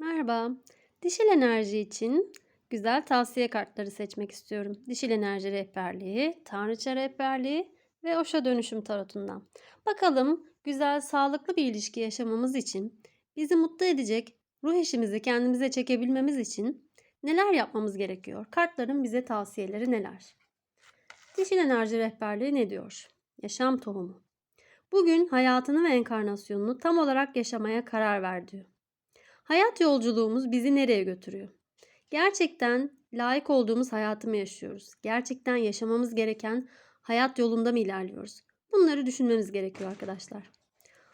Merhaba. Dişil enerji için güzel tavsiye kartları seçmek istiyorum. Dişil enerji rehberliği, tanrıça rehberliği ve Osho dönüşüm tarotundan. Bakalım güzel, sağlıklı bir ilişki yaşamamız için, bizi mutlu edecek ruh eşimizi kendimize çekebilmemiz için neler yapmamız gerekiyor? Kartların bize tavsiyeleri neler? Dişil enerji rehberliği ne diyor? Yaşam tohumu. Bugün hayatını ve enkarnasyonunu tam olarak yaşamaya karar ver diyor. Hayat yolculuğumuz bizi nereye götürüyor? Gerçekten layık olduğumuz hayatı mı yaşıyoruz? Gerçekten yaşamamız gereken hayat yolunda mı ilerliyoruz? Bunları düşünmemiz gerekiyor arkadaşlar.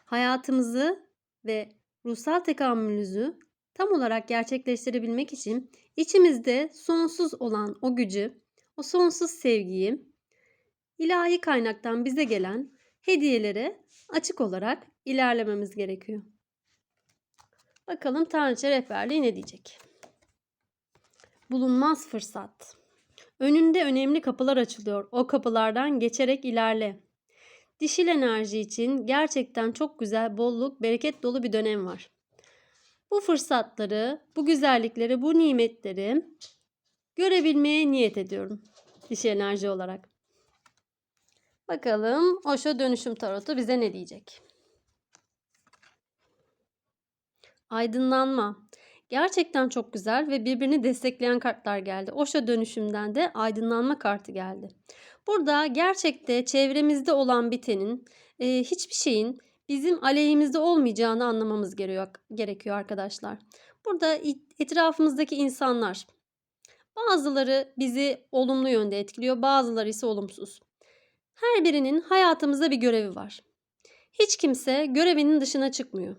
Hayatımızı ve ruhsal tekamülümüzü tam olarak gerçekleştirebilmek için içimizde sonsuz olan o gücü, o sonsuz sevgiyi ilahi kaynaktan bize gelen hediyelere açık olarak ilerlememiz gerekiyor. Bakalım Tanrıça rehberliği ne diyecek? Bulunmaz fırsat. Önünde önemli kapılar açılıyor. O kapılardan geçerek ilerle. Dişil enerji için gerçekten çok güzel, bolluk, bereket dolu bir dönem var. Bu fırsatları, bu güzellikleri, bu nimetleri görebilmeye niyet ediyorum. Dişil enerji olarak. Bakalım Osho dönüşüm tarotu bize ne diyecek? Aydınlanma. Gerçekten çok güzel ve birbirini destekleyen kartlar geldi. Osho dönüşümden de aydınlanma kartı geldi. Burada gerçekte çevremizde olan bitenin, e, hiçbir şeyin bizim aleyhimizde olmayacağını anlamamız gerekiyor arkadaşlar. Burada etrafımızdaki insanlar, bazıları bizi olumlu yönde etkiliyor, bazıları ise olumsuz. Her birinin hayatımızda bir görevi var. Hiç kimse görevinin dışına çıkmıyor.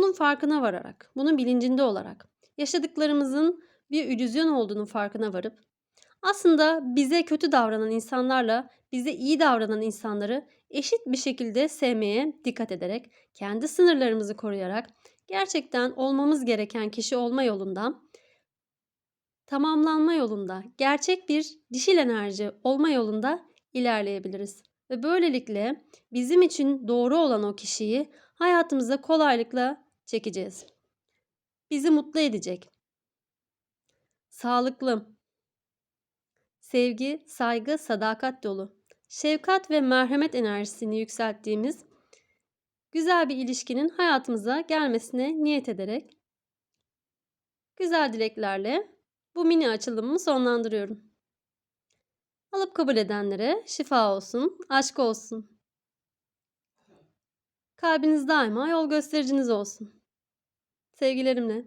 Bunun farkına vararak, bunun bilincinde olarak, yaşadıklarımızın bir illüzyon olduğunu farkına varıp, aslında bize kötü davranan insanlarla bize iyi davranan insanları eşit bir şekilde sevmeye dikkat ederek, kendi sınırlarımızı koruyarak, gerçekten olmamız gereken kişi olma yolunda, tamamlanma yolunda, gerçek bir dişil enerji olma yolunda ilerleyebiliriz. Ve böylelikle bizim için doğru olan o kişiyi hayatımıza kolaylıkla çekeceğiz. Bizi mutlu edecek. Sağlıklı, sevgi, saygı, sadakat dolu, şefkat ve merhamet enerjisini yükselttiğimiz güzel bir ilişkinin hayatımıza gelmesine niyet ederek güzel dileklerle bu mini açılımımı sonlandırıyorum. Alıp kabul edenlere şifa olsun, aşk olsun. Kalbiniz daima yol göstericiniz olsun. Sevgilerimle.